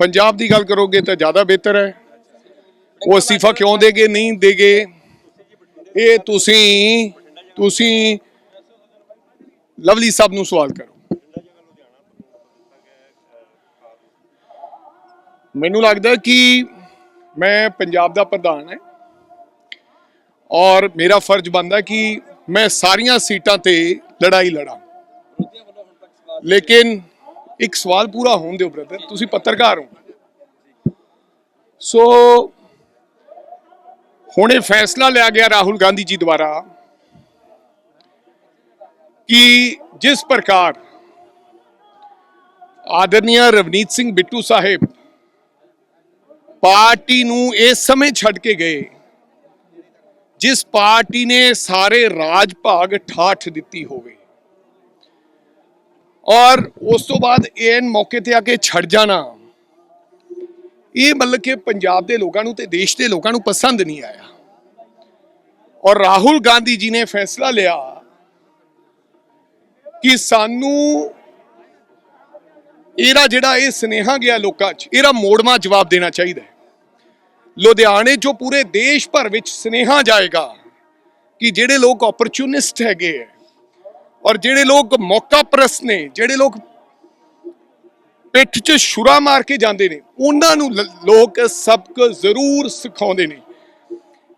ਪੰਜਾਬ ਦੀ ਗੱਲ ਕਰੋਗੇ ਤਾਂ ਜ਼ਿਆਦਾ ਬਿਹਤਰ ਹੈ। ਉਹ ਅਸਤੀਫਾ ਕਿਉਂ ਦੇਗੇ, ਨਹੀਂ ਦੇਗੇ? ਇਹ ਤੁਸੀਂ ਤੁਸੀਂ ਲਵਲੀ ਸਾਹਿਬ ਨੂੰ ਸਵਾਲ ਕਰੋ। ਮੈਨੂੰ ਲੱਗਦਾ ਕਿ ਮੈਂ ਪੰਜਾਬ ਦਾ ਪ੍ਰਧਾਨ ਹੈ ਔਰ ਮੇਰਾ ਫਰਜ਼ ਬਣਦਾ ਕਿ ਮੈਂ ਸਾਰੀਆਂ ਸੀਟਾਂ ਤੇ ਲੜਾਈ ਲੜਾਂ। ਲੇਕਿਨ ਇੱਕ ਸਵਾਲ ਪੂਰਾ ਹੋਣ ਦਿਓ ਬ੍ਰਦਰ ਤੁਸੀਂ ਪੱਤਰਕਾਰ ਹੋ। ਸੋ ਹੁਣ ਇਹ ਫੈਸਲਾ ਲਿਆ ਗਿਆ ਰਾਹੁਲ ਗਾਂਧੀ ਜੀ ਦੁਆਰਾ ਕਿ ਜਿਸ ਪ੍ਰਕਾਰ ਆਦਰਨੀय ਰਵਨੀਤ ਸਿੰਘ ਬਿੱਟੂ ਸਾਹਿਬ ਪਾਰਟੀ ਨੂੰ ਇਸ ਸਮੇਂ ਛੱਡ ਕੇ ਗਏ, ਜਿਸ ਪਾਰਟੀ ਨੇ ਸਾਰੇ ਰਾਜ ਭਾਗ ਠਾਠ ਦਿੱਤੀ ਹੋਵੇ। ਔਰ ਉਸ ਤੋਂ ਬਾਅਦ ਇਹ ਮੌਕੇ ਤੇ ਆ ਕੇ ਛੱਡ ਜਾਣਾ। ਇਹ ਮਤਲਬ ਕਿ ਪੰਜਾਬ ਦੇ ਲੋਕਾਂ ਨੂੰ ਤੇ ਦੇਸ਼ ਦੇ ਲੋਕਾਂ ਨੂੰ ਪਸੰਦ ਨਹੀਂ ਆਇਆ। ਔਰ ਰਾਹੁਲ ਗਾਂਧੀ ਜੀ ਨੇ ਫੈਸਲਾ ਲਿਆ ਕਿ ਸਾਨੂੰ ਇਹਦਾ ਜਿਹੜਾ ਇਹ ਸਨੇਹਾ ਗਿਆ ਲੋਕਾਂ 'ਚ, ਇਹਦਾ ਮੋੜਵਾ ਜਵਾਬ ਦੇਣਾ ਚਾਹੀਦਾ ਹੈ। ਲੁਧਿਆਣੇ 'ਚੋਂ ਪੂਰੇ ਦੇਸ਼ ਭਰ ਵਿੱਚ ਸਨੇਹਾ ਜਾਏਗਾ ਕਿ ਜਿਹੜੇ ਲੋਕ ਓਪਰਚੁਨਿਸਟ ਹੈਗੇ ਹੈ ਔਰ ਜਿਹੜੇ ਲੋਕ ਮੌਕਾ ਪ੍ਰਸਤ ਨੇ, ਜਿਹੜੇ ਲੋਕ ਪਿੱਠ 'ਚ ਛੁਰਾ ਮਾਰ ਕੇ ਜਾਂਦੇ ਨੇ, ਉਹਨਾਂ ਨੂੰ ਲੋਕ ਸਬਕ ਜ਼ਰੂਰ ਸਿਖਾਉਂਦੇ ਨੇ।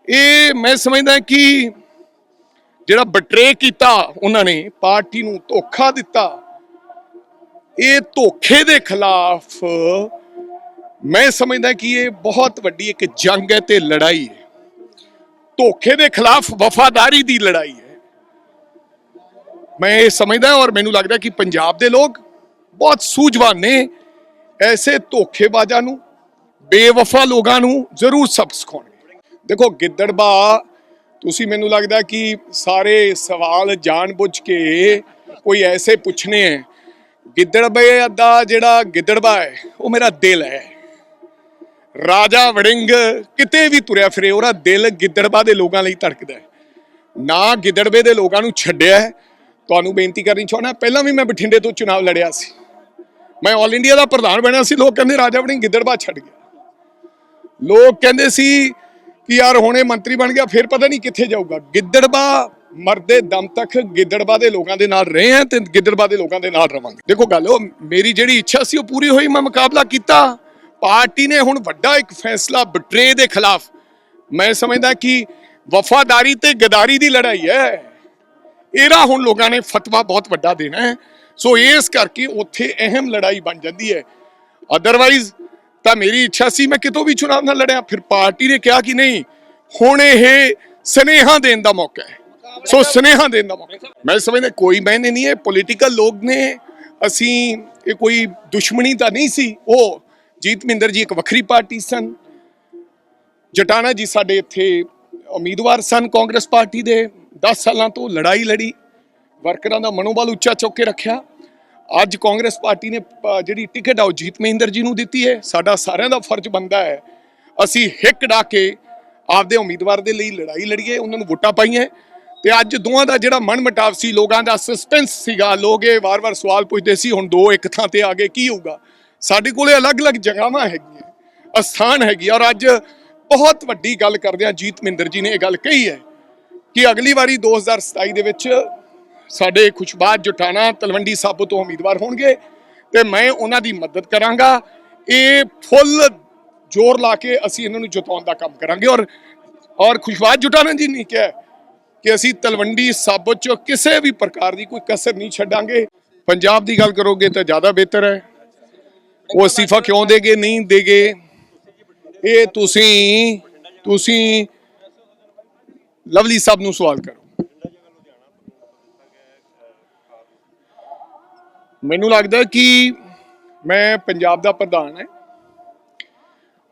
ਇਹ ਮੈਂ ਸਮਝਦਾ ਕਿ ਜਿਹੜਾ ਬਟਰੇ ਕੀਤਾ ਉਹਨਾਂ ਨੇ, ਪਾਰਟੀ ਨੂੰ ਧੋਖਾ ਦਿੱਤਾ, ਇਹ ਧੋਖੇ ਦੇ ਖਿਲਾਫ ਮੈਂ ਸਮਝਦਾ ਕਿ ਇਹ ਬਹੁਤ ਵੱਡੀ ਇੱਕ ਜੰਗ ਹੈ ਤੇ ਲੜਾਈ ਹੈ। ਧੋਖੇ ਦੇ ਖਿਲਾਫ ਵਫਾਦਾਰੀ ਦੀ ਲੜਾਈ ਹੈ। ਮੈਂ ਇਹ ਸਮਝਦਾ ਔਰ ਮੈਨੂੰ ਲੱਗਦਾ ਕਿ ਪੰਜਾਬ ਦੇ ਲੋਕ ਬਹੁਤ ਸੂਝਵਾਨ ਨੇ। ਐਸੇ ਧੋਖੇਬਾਜ਼ਾਂ ਨੂੰ, ਬੇਵਫਾ ਲੋਕਾਂ ਨੂੰ ਜ਼ਰੂਰ ਸਬਕ ਸਿਖਾਉਣਗੇ। ਦੇਖੋ ਗਿੱਦੜਬਾ ਤੁਸੀਂ ਮੈਨੂੰ ਲੱਗਦਾ ਕਿ ਸਾਰੇ ਸਵਾਲ ਜਾਣਬੁੱਝ ਕੇ ਕੋਈ ਐਸੇ ਪੁੱਛਣੇ ਹੈ ਗਿੱਦੜਬੇ ਦਾ ਜਿਹੜਾ ਗਿੱਦੜਬਾ ਹੈ, ਉਹ ਮੇਰਾ ਦਿਲ ਹੈ। ਰਾਜਾ ਵੜਿੰਗ ਕਿਤੇ ਵੀ ਤੁਰਿਆ ਫਿਰੇ, ਉਹਦਾ ਦਿਲ ਗਿੱਦੜਬਾ ਦੇ ਲੋਕਾਂ ਲਈ ਧੜਕਦਾ ਹੈ। ਨਾ ਗਿੱਦੜਬੇ ਦੇ ਲੋਕਾਂ ਨੂੰ ਛੱਡਿਆ ਤੁਹਾਨੂੰ ਬੇਨਤੀ ਕਰਨੀ ਚਾਹੁੰਦਾ ਪਹਿਲਾਂ ਵੀ ਮੈਂ ਬਠਿੰਡੇ ਤੋਂ ਚੁਣਾਵ ਲੜਿਆ ਸੀ। ਮੈਂ ਆਲ ਇੰਡੀਆ ਦਾ ਪ੍ਰਧਾਨ ਬਣਿਆ ਸੀ, ਲੋਕ ਕਹਿੰਦੇ ਰਾਜਾ ਵੜਿੰਗ ਗਿੱਦੜਬਾ ਛੱਡ ਗਿਆ। ਲੋਕ ਕਹਿੰਦੇ ਸੀ ਕਿ ਯਾਰ ਹੁਣੇ ਮੰਤਰੀ ਬਣ ਗਿਆ, ਫਿਰ ਪਤਾ ਨਹੀਂ ਕਿੱਥੇ ਜਾਊਗਾ। ਗਿੱਦੜਬਾ ਮਰਦੇ ਦਮ ਤੱਕ ਗਿੱਦੜਬਾ ਦੇ ਲੋਕਾਂ ਦੇ ਨਾਲ ਰਹੇ ਹਾਂ ਤੇ ਗਿੱਦੜਬਾ ਦੇ ਲੋਕਾਂ ਦੇ ਨਾਲ ਰਵਾਂਗੇ। ਦੇਖੋ ਗੱਲ ਉਹ, ਮੇਰੀ ਜਿਹੜੀ ਇੱਛਾ ਸੀ ਉਹ ਪੂਰੀ ਹੋਈ, ਮੈਂ ਮੁਕਾਬਲਾ ਕੀਤਾ। ਪਾਰਟੀ ਨੇ ਹੁਣ ਵੱਡਾ ਇੱਕ ਫੈਸਲਾ ਬਟਰੇ ਦੇ ਖਿਲਾਫ। ਮੈਂ ਸਮਝਦਾ ਕਿ ਵਫਾਦਾਰੀ ਤੇ ਗਦਾਰੀ ਦੀ ਲੜਾਈ ਹੈ। ਇਹਦਾ ਹੁਣ ਲੋਕਾਂ ਨੇ ਫਤਵਾ ਬਹੁਤ ਵੱਡਾ ਦੇਣਾ ਹੈ। ਸੋ ਇਸ ਕਰਕੇ ਉੱਥੇ ਅਹਿਮ ਲੜਾਈ ਬਣ ਜਾਂਦੀ ਹੈ। ਅਦਰਵਾਈਜ਼ ਤਾਂ ਮੇਰੀ ਇੱਛਾ ਸੀ ਮੈਂ ਕਿਤੋਂ ਵੀ ਚੁਣਾਵ ਨਾ ਲੜਿਆ, ਫਿਰ ਪਾਰਟੀ ਨੇ ਕਿਹਾ ਕਿ ਨਹੀਂ, ਹੁਣ ਇਹ ਸਨੇਹਾ ਦੇਣ ਦਾ ਮੌਕਾ ਹੈ। ਸੋ ਸਨੇਹਾ ਦੇਣ ਦਾ ਮੌਕਾ ਮੈਂ ਸਮਝਦਾ ਕੋਈ ਮੈਨੇ ਨਹੀਂ ਹੈ ਪੋਲੀਟੀਕਲ ਲੋਕ ਨੇ, ਅਸੀਂ ਇਹ ਕੋਈ ਦੁਸ਼ਮਣੀ ਤਾਂ ਨਹੀਂ ਸੀ। ਉਹ ਜੀਤ ਮਹਿੰਦਰ ਜੀ ਇੱਕ ਵੱਖਰੀ ਪਾਰਟੀ ਸਨ। ਜਟਾਣਾ ਜੀ ਸਾਡੇ ਇੱਥੇ ਉਮੀਦਵਾਰ ਸਨ ਕਾਂਗਰਸ ਪਾਰਟੀ ਦੇ। 10 ਸਾਲਾਂ ਤੋਂ ਲੜਾਈ ਲੜੀ, ਵਰਕਰਾਂ ਦਾ ਮਨੋਬਲ ਉੱਚਾ ਚੁੱਕ ਕੇ ਰੱਖਿਆ। ਅੱਜ ਕਾਂਗਰਸ ਪਾਰਟੀ ਨੇ ਜਿਹੜੀ ਟਿਕਟ ਆ ਉਹ ਜੀਤ ਮਹਿੰਦਰ ਜੀ ਨੂੰ ਦਿੱਤੀ ਹੈ। ਸਾਡਾ ਸਾਰਿਆਂ ਦਾ ਫਰਜ਼ ਬਣਦਾ ਹੈ, ਅਸੀਂ ਹਿੱਕ ਡਾ ਕੇ ਆਪਦੇ ਉਮੀਦਵਾਰ ਦੇ ਲਈ ਲੜਾਈ ਲੜੀਏ, ਉਹਨਾਂ ਨੂੰ ਵੋਟਾਂ ਪਾਈਆਂ। ਤੇ ਅੱਜ ਦੋਵਾਂ ਦਾ ਜਿਹੜਾ ਮਨ ਮਟਾਵ ਸੀ, ਲੋਕਾਂ ਦਾ ਸਸਪੈਂਸ ਸੀਗਾ। ਲੋਕ ਇਹ ਵਾਰ-ਵਾਰ ਸਵਾਲ ਪੁੱਛਦੇ ਸੀ, ਹੁਣ ਦੋ ਇੱਕ ਥਾਂ ਤੇ ਆ ਗਏ, ਕੀ ਹੋਊਗਾ? ਸਾਡੇ ਕੋਲੇ ਅਲੱਗ-ਅਲੱਗ ਜਗ੍ਹਾਵਾਂ ਹੈਗੀਆਂ, ਅਸਥਾਨ ਹੈਗੀ ਔਰ ਅੱਜ ਬਹੁਤ ਵੱਡੀ ਗੱਲ ਕਰਦੇ ਆ, ਜੀਤ ਮਹਿੰਦਰ ਜੀ ਨੇ ਇਹ ਗੱਲ ਕਹੀ ਹੈ। ਕਿ ਅਗਲੀ ਵਾਰੀ 2027 ਦੇ ਵਿੱਚ ਸਾਡੇ ਖੁਸ਼ਬਾਦ ਜੁਟਾਣਾ ਤਲਵੰਡੀ ਸਾਬੋ ਤੋਂ ਉਮੀਦਵਾਰ ਹੋਣਗੇ ਤੇ ਮੈਂ ਉਹਨਾਂ ਦੀ ਮਦਦ ਕਰਾਂਗਾ। ਇਹ ਫੁੱਲ ਜ਼ੋਰ ਲਾ ਕੇ ਅਸੀਂ ਇਹਨਾਂ ਨੂੰ ਜਿਤਾਉਣ ਦਾ ਕੰਮ ਕਰਾਂਗੇ ਔਰ ਔਰ ਖੁਸ਼ਬਾਦ ਜੁਟਾਣਾ ਜੀ ਨੇ ਕਿਹਾ ਕਿ ਅਸੀਂ ਤਲਵੰਡੀ ਸਾਬੋ ਚ ਕਿਸੇ ਵੀ ਪ੍ਰਕਾਰ ਦੀ ਕੋਈ ਕਸਰ ਨਹੀਂ ਛੱਡਾਂਗੇ। ਪੰਜਾਬ ਦੀ ਗੱਲ ਕਰੋਗੇ ਤਾਂ ਜ਼ਿਆਦਾ ਬਿਹਤਰ ਹੈ। ਉਹ ਅਸਤੀਫਾ ਕਿਉਂ ਦੇਗੇ, ਨਹੀਂ ਦੇਗੇ? ਇਹ ਤੁਸੀਂ ਤੁਸੀਂ ਲਵਲੀ ਸਾਹਿਬ ਨੂੰ ਸਵਾਲ ਕਰੋ। ਮੈਨੂੰ ਲੱਗਦਾ ਕਿ ਮੈਂ ਪੰਜਾਬ ਦਾ ਪ੍ਰਧਾਨ ਹੈ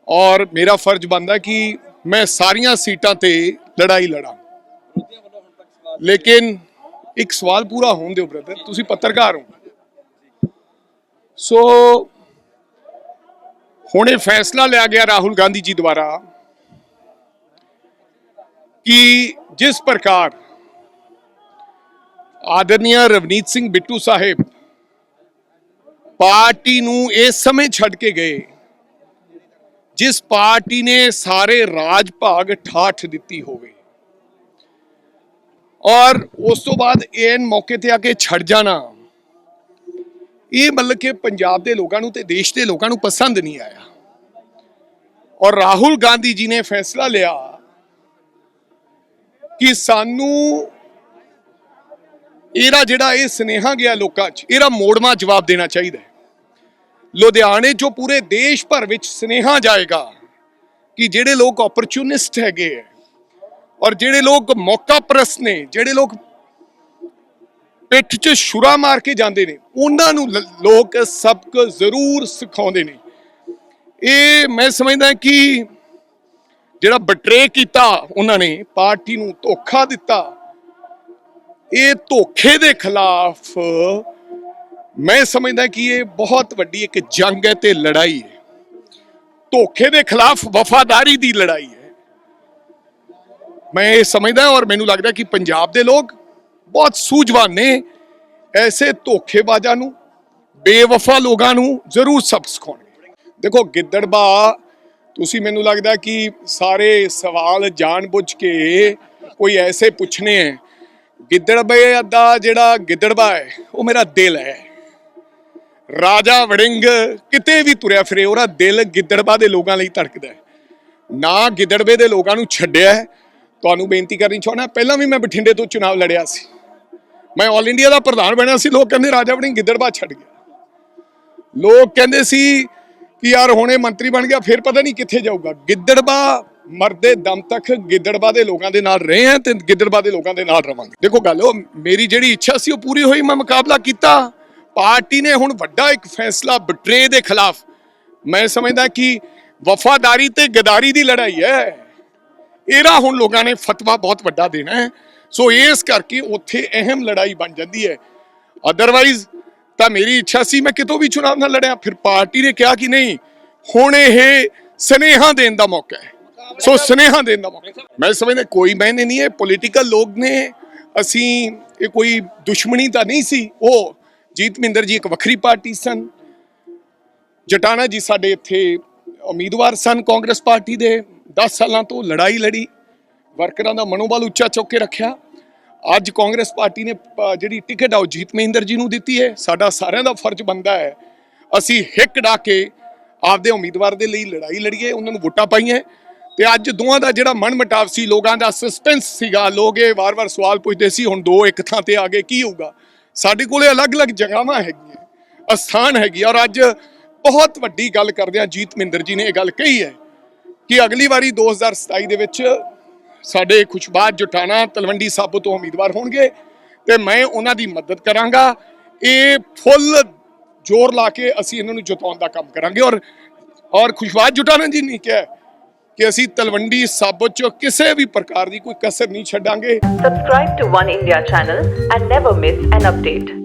ਔਰ ਮੇਰਾ ਫਰਜ਼ ਬਣਦਾ ਕਿ ਮੈਂ ਸਾਰੀਆਂ ਸੀਟਾਂ ਤੇ ਲੜਾਈ ਲੜਾਂ। ਲੇਕਿਨ ਇੱਕ ਸਵਾਲ ਪੂਰਾ ਹੋਣ ਦਿਓ ਬ੍ਰਦਰ ਤੁਸੀਂ ਪੱਤਰਕਾਰ ਹੋ। ਸੋ ਹੁਣ ਇਹ ਫੈਸਲਾ ਲਿਆ ਗਿਆ ਰਾਹੁਲ ਗਾਂਧੀ ਜੀ ਦੁਆਰਾ ਕਿ ਜਿਸ ਪ੍ਰਕਾਰ ਆਦਰਨੀय ਰਵਨੀਤ ਸਿੰਘ ਬਿੱਟੂ ਸਾਹਿਬ ਪਾਰਟੀ ਨੂੰ ਇਸ ਸਮੇਂ ਛੱਡ ਕੇ ਗਏ, ਜਿਸ ਪਾਰਟੀ ਨੇ ਸਾਰੇ ਰਾਜ ਭਾਗ ਠਾਠ ਦਿੱਤੀ ਹੋਵੇ। ਔਰ ਉਸ ਤੋਂ ਬਾਅਦ ਇਹ ਮੌਕੇ ਤੇ ਆ ਕੇ ਛੱਡ ਜਾਣਾ। ਇਹ ਮਤਲਬ ਕਿ ਪੰਜਾਬ ਦੇ ਲੋਕਾਂ ਨੂੰ ਤੇ ਦੇਸ਼ ਦੇ ਲੋਕਾਂ ਨੂੰ ਪਸੰਦ ਨਹੀਂ ਆਇਆ। ਔਰ ਰਾਹੁਲ ਗਾਂਧੀ ਜੀ ਨੇ ਫੈਸਲਾ ਲਿਆ ਕਿ ਸਾਨੂੰ ਇਹਦਾ ਜਿਹੜਾ ਇਹ ਸਨੇਹਾ ਗਿਆ ਲੋਕਾਂ 'ਚ, ਇਹਦਾ ਮੋੜਵਾ ਜਵਾਬ ਦੇਣਾ ਚਾਹੀਦਾ ਲੁਧਿਆਣੇ 'ਚੋਂ ਪੂਰੇ ਦੇਸ਼ ਭਰ ਵਿੱਚ ਸਨੇਹਾ ਜਾਏਗਾ ਕਿ ਜਿਹੜੇ ਲੋਕ ਓਪਰਚੁਨਿਸਟ ਹੈਗੇ ਹੈ ਔਰ ਜਿਹੜੇ ਲੋਕ ਮੌਕਾ ਪ੍ਰਸਤ ਨੇ, ਜਿਹੜੇ ਲੋਕ ਪਿੱਠ 'ਚ ਛੁਰਾ ਮਾਰ ਕੇ ਜਾਂਦੇ ਨੇ, ਉਹਨਾਂ ਨੂੰ ਲੋਕ ਸਬਕ ਜ਼ਰੂਰ ਸਿਖਾਉਂਦੇ ਨੇ। ਇਹ ਮੈਂ ਸਮਝਦਾ ਕਿ ਜਿਹੜਾ ਬਟਰੇ ਕੀਤਾ ਉਹਨਾਂ ਨੇ, ਪਾਰਟੀ ਨੂੰ ਧੋਖਾ ਦਿੱਤਾ। ਇਹ ਧੋਖੇ ਦੇ ਖਿਲਾਫ ਮੈਂ ਸਮਝਦਾ ਕਿ ਇਹ ਬਹੁਤ ਵੱਡੀ ਇੱਕ ਜੰਗ ਹੈ ਤੇ ਲੜਾਈ ਹੈ। ਧੋਖੇ ਦੇ ਖਿਲਾਫ ਵਫਾਦਾਰੀ ਦੀ ਲੜਾਈ ਹੈ। ਮੈਂ ਇਹ ਸਮਝਦਾ ਔਰ ਮੈਨੂੰ ਲੱਗਦਾ ਕਿ ਪੰਜਾਬ ਦੇ ਲੋਕ ਬਹੁਤ ਸੂਝਵਾਨ ਨੇ ਐਸੇ ਧੋਖੇਬਾਜ਼ਾਂ ਨੂੰ, ਬੇਵਫਾ ਲੋਕਾਂ ਨੂੰ ਜ਼ਰੂਰ ਸਬਕ ਸਿਖਾਉਣਗੇ। ਦੇਖੋ ਗਿੱਦੜਬਾ ਤੁਸੀਂ ਮੈਨੂੰ ਲੱਗਦਾ ਕਿ ਸਾਰੇ ਸਵਾਲ ਜਾਣਬੁੱਝ ਕੇ ਕੋਈ ਐਸੇ ਪੁੱਛਨੇ ਹੈ ਗਿੱਦੜਬੇ ਦਾ ਜਿਹੜਾ ਗਿੱਦੜਬਾ ਹੈ ਉਹ ਮੇਰਾ ਦਿਲ ਹੈ ਰਾਜਾ ਵੜਿੰਗ ਕਿਤੇ ਵੀ ਤੁਰਿਆ ਫਿਰੇ, ਉਹਦਾ ਦਿਲ ਗਿੱਦੜਬਾ ਦੇ ਲੋਕਾਂ ਲਈ ਧੜਕਦਾ ਹੈ ਨਾ ਗਿੱਦੜਬੇ ਦੇ ਲੋਕਾਂ ਨੂੰ ਛੱਡਿਆ ਤੁਹਾਨੂੰ ਬੇਨਤੀ ਕਰਨੀ ਚਾਹੁੰਦਾ, ਪਹਿਲਾਂ ਵੀ ਮੈਂ ਬਠਿੰਡੇ ਤੋਂ ਚੁਣਾਵ ਲੜਿਆ ਸੀ। ਮੈਂ ਆਲ ਇੰਡੀਆ ਦਾ ਪ੍ਰਧਾਨ ਬਣਿਆ ਸੀ, ਲੋਕ ਕਹਿੰਦੇ ਰਾਜਾ ਵੜਿੰਗ ਗਿੱਦੜਬਾ ਛੱਡ ਗਿਆ। ਲੋਕ ਕਹਿੰਦੇ ਸੀ ਕਿ ਯਾਰ ਹੁਣੇ ਮੰਤਰੀ ਬਣ ਗਿਆ, ਫਿਰ ਪਤਾ ਨਹੀਂ ਕਿੱਥੇ ਜਾਊਗਾ। ਗਿੱਦੜਬਾ ਮਰਦੇ ਦਮ ਤੱਕ ਗਿੱਦੜਬਾ ਦੇ ਲੋਕਾਂ ਦੇ ਨਾਲ ਰਹੇ ਆ ਤੇ ਗਿੱਦੜਬਾ ਦੇ ਲੋਕਾਂ ਦੇ ਨਾਲ ਰਵਾਂਗੇ। ਦੇਖੋ ਗੱਲ ਉਹ, ਮੇਰੀ ਜਿਹੜੀ ਇੱਛਾ ਸੀ ਉਹ ਪੂਰੀ ਹੋਈ, ਮੈਂ ਮੁਕਾਬਲਾ ਕੀਤਾ। ਪਾਰਟੀ ਨੇ ਹੁਣ ਵੱਡਾ ਇੱਕ ਫੈਸਲਾ ਬਟਰੇ ਦੇ ਖਿਲਾਫ। ਮੈਂ ਸਮਝਦਾ ਕਿ ਵਫਾਦਾਰੀ ਤੇ ਗਦਾਰੀ ਦੀ ਲੜਾਈ ਹੈ। ਇਹਦਾ ਹੁਣ ਲੋਕਾਂ ਨੇ ਫਤਵਾ ਬਹੁਤ ਵੱਡਾ ਦੇਣਾ ਹੈ। ਸੋ ਇਸ ਕਰਕੇ ਉੱਥੇ ਅਹਿਮ ਲੜਾਈ ਬਣ ਜਾਂਦੀ ਹੈ। ਅਦਰਵਾਈਜ਼ ਤਾਂ ਮੇਰੀ ਇੱਛਾ ਸੀ ਮੈਂ ਕਿਤੋਂ ਵੀ ਚੁਣਾਵ ਨਾ ਲੜਿਆ। ਫਿਰ ਪਾਰਟੀ ਨੇ ਕਿਹਾ ਕਿ ਨਹੀਂ, ਹੁਣ ਇਹ ਸਨੇਹਾ ਦੇਣ ਦਾ ਮੌਕਾ ਹੈ। ਸੋ ਸਨੇਹਾ ਦੇਣ ਦਾ ਮੌਕਾ ਮੈਂ ਸਮਝਦਾ ਕੋਈ ਮੈਨੇ ਨਹੀਂ ਹੈ ਪੋਲੀਟੀਕਲ ਲੋਕ ਨੇ। ਅਸੀਂ ਇਹ ਕੋਈ ਦੁਸ਼ਮਣੀ ਤਾਂ ਨਹੀਂ ਸੀ। ਉਹ ਜੀਤ ਮਹਿੰਦਰ ਜੀ ਇੱਕ ਵੱਖਰੀ ਪਾਰਟੀ ਸਨ। ਜਟਾਣਾ ਜੀ ਸਾਡੇ ਇੱਥੇ ਉਮੀਦਵਾਰ ਸਨ ਕਾਂਗਰਸ ਪਾਰਟੀ ਦੇ। 10 ਸਾਲਾਂ ਤੋਂ ਲੜਾਈ ਲੜੀ। ਵਰਕਰਾਂ ਦਾ ਮਨੋਬਲ ਉੱਚਾ ਚੁੱਕ ਕੇ ਰੱਖਿਆ। ਅੱਜ ਕਾਂਗਰਸ ਪਾਰਟੀ ਨੇ ਜਿਹੜੀ ਟਿਕਟ ਆ ਉਹ ਜੀਤ ਮਹਿੰਦਰ ਜੀ ਨੂੰ ਦਿੱਤੀ ਹੈ। ਸਾਡਾ ਸਾਰਿਆਂ ਦਾ ਫਰਜ਼ ਬਣਦਾ ਹੈ। ਅਸੀਂ ਹਿੱਕ ਡਾ ਕੇ ਆਪਦੇ ਉਮੀਦਵਾਰ ਦੇ ਲਈ ਲੜਾਈ ਲੜੀਏ, ਉਹਨਾਂ ਨੂੰ ਵੋਟਾਂ ਪਾਈਆਂ। ਤੇ ਅੱਜ ਦੋਵਾਂ ਦਾ ਜਿਹੜਾ ਮਨ ਮਟਾਵ ਸੀ, ਲੋਕਾਂ ਦਾ ਸਸਪੈਂਸ ਸੀਗਾ। ਲੋਕ ਇਹ ਵਾਰ-ਵਾਰ ਸਵਾਲ ਪੁੱਛਦੇ ਸੀ, ਹੁਣ ਦੋ ਇੱਕ ਥਾਂ ਤੇ ਆ ਗਏ ਕੀ ਹੋਊਗਾ? ਸਾਡੇ ਕੋਲੇ ਅਲੱਗ-ਅਲੱਗ ਜਗ੍ਹਾਵਾਂ ਹੈਗੀਆਂ, ਅਸਥਾਨ ਹੈਗੀ ਔਰ ਅੱਜ ਬਹੁਤ ਵੱਡੀ ਗੱਲ ਕਰਦੇ ਆ। ਜੀਤ ਮਹਿੰਦਰ ਜੀ ਨੇ ਇਹ ਗੱਲ ਕਹੀ ਹੈ ਕਿ ਅਗਲੀ ਵਾਰੀ 2027 ਦੇ ਵਿੱਚ ਸਾਡੇ ਖੁਸ਼ਬਾਦ ਜਟਾਣਾ ਤਲਵੰਡੀ ਸਾਬੋ ਤੋਂ ਉਮੀਦਵਾਰ ਹੋਣਗੇ ਤੇ ਮੈਂ ਉਹਨਾਂ ਦੀ ਮਦਦ ਕਰਾਂਗਾ ਇਹ ਫੁੱਲ ਜ਼ੋਰ ਲਾ ਕੇ ਅਸੀਂ ਇਹਨਾਂ ਨੂੰ ਜਿਤਾਉਣ ਦਾ ਕੰਮ ਕਰਾਂਗੇ ਔਰ ਔਰ ਖੁਸ਼ਬਾਦ ਜਟਾਣਾ ਜੀ ਨੇ ਕਿਹਾ ਕਿ ਅਸੀਂ ਤਲਵੰਡੀ ਸਾਬੋ ਚ ਕਿਸੇ ਵੀ ਪ੍ਰਕਾਰ ਦੀ ਕੋਈ ਕਸਰ ਨਹੀਂ ਛੱਡਾਂਗੇ Subscribe to One India channel and never miss an update.